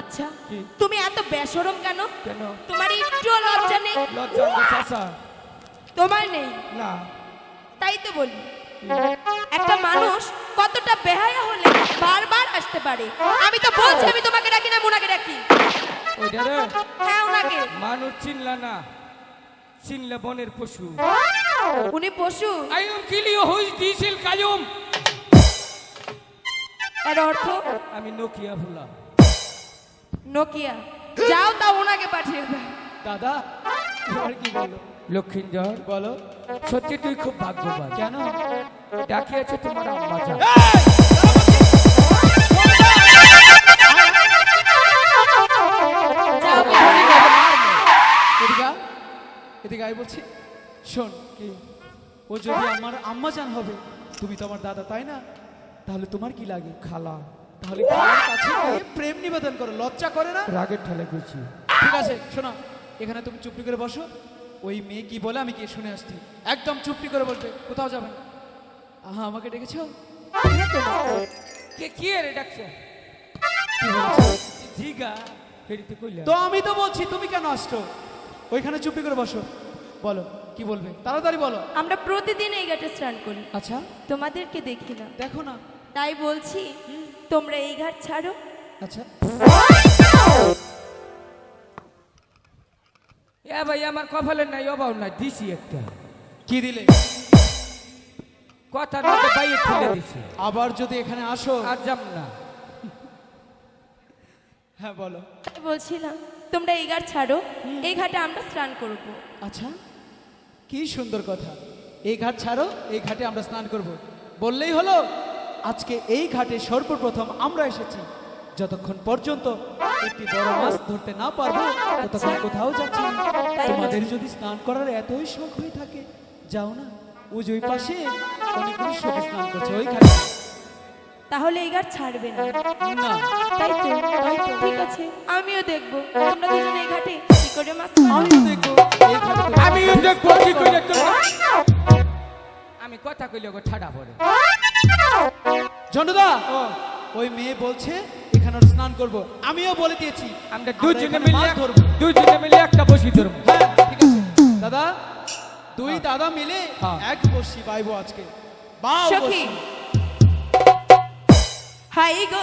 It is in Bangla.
আচ্ছা তুমি এত বেসরম কেন? তোমার একটু লজ্জা নেই। তোমার নেই। না। তাই তো বলি। একটা মানুষ কতটা বেহায়া হলে বারবার আসতে পারে। আমি তো বলছি আমি তোমাকে ডাকি না মোনাকে ডাকি। হ্যাঁ ওনাকে। মানুষ চিনলা না। চিনলা বনের পশু। উনি পশু। আইম কিলিও হইস দিছিল এর অর্থ? আমি নোকিয়া ভুলা নোকিয়া যাও তা ওনাকে পাঠিয়ে দাও। দাদা কি বলো? লক্ষিন্দর বলো। সত্যি তুই খুব ভাগ্যবান। কেন? ডাকিয়েছে তোমার আম্মা যা এদিকে বলছি। শোন কি? ও যদি আমার আম্মা জান হবে তুমি তো আমার দাদা তাই না? তাহলে তোমার কি লাগে? খালা তাহলে খালার কাছে গিয়ে প্রেম নিবেদন করো লজ্জা করে না? রাগের ঠেলে গেছি ঠিক আছে শোনো এখানে তুমি চুপটি করে বসো। ওই মেয়ে কি বলে আমি গিয়ে শুনে আসছি। একদম চুপটি করে বলবে কোথাও যাবে না। আহা আমাকে ডেকেছো? কে কি রে ডাকছে? জিগা ফেরিতে কইলা। তো আমি তো বলছি তুমি কেন আসছো? ওইখানে চুপটি করে বসো। বলো কি বলবে? তাড়াতাড়ি বলো। আমরা প্রতিদিন এই ঘাটে স্নান করি। আচ্ছা? তোমাদেরকে দেখি না। দেখো না। তাই বলছি তোমরা এই ঘাট ছাড়ো। আচ্ছা। এ ভাই আমার কপালে নাই অভাব নাই দিছি একটা। কি দিলে? কথা না বাইরে ঠেলে দিছি। আবার যদি এখানে আসো। আর যাম না। হ্যাঁ বলো। বলছিলাম তোমরা এই ঘাট ছাড়ো এই ঘাটে আমরা স্নান করব। আচ্ছা কি সুন্দর কথা। এই ঘাট ছাড়ো এই ঘাটে আমরা স্নান করব। বললেই হলো আজকে এই ঘাটে সর্বপ্রথম আমরা এসেছি। যতক্ষণ পর্যন্ত একটি বড় মাছ ধরতে না পারব ততক্ষণ কোথাও যাচ্ছি না। তাই তোমাদের যদি স্নান করার এতই শখ হয়ে থাকে যাও না ওই যে ওই পাশে অনেকগুলো শোকে স্নান করছে ওই ঘাটে। তাহলে এই ঘাট ছাড়বে না। না। তাই তো ঠিক আছে আমিও দেখব। তোমরা দুজনে এই ঘাটে কি করে মাছ আমি দেখব এই ঘাটে আমি দেখব কি করে তোমরা আমি কথা কইলে গো ঠাডা পড়ে। জন্ডুদা ওই মেয়ে বলছে এখানে স্নান করব। আমিও বলে দিয়েছি আমরা দুজনে মিলে করব দুজনে মিলে একটা বসি ধরবো। হ্যাঁ ঠিক আছে। দাদা দুই দাদা মিলে হ্যাঁ। এক বসি বাইবো আজকে। বাও সখী। বসি। হাই গো।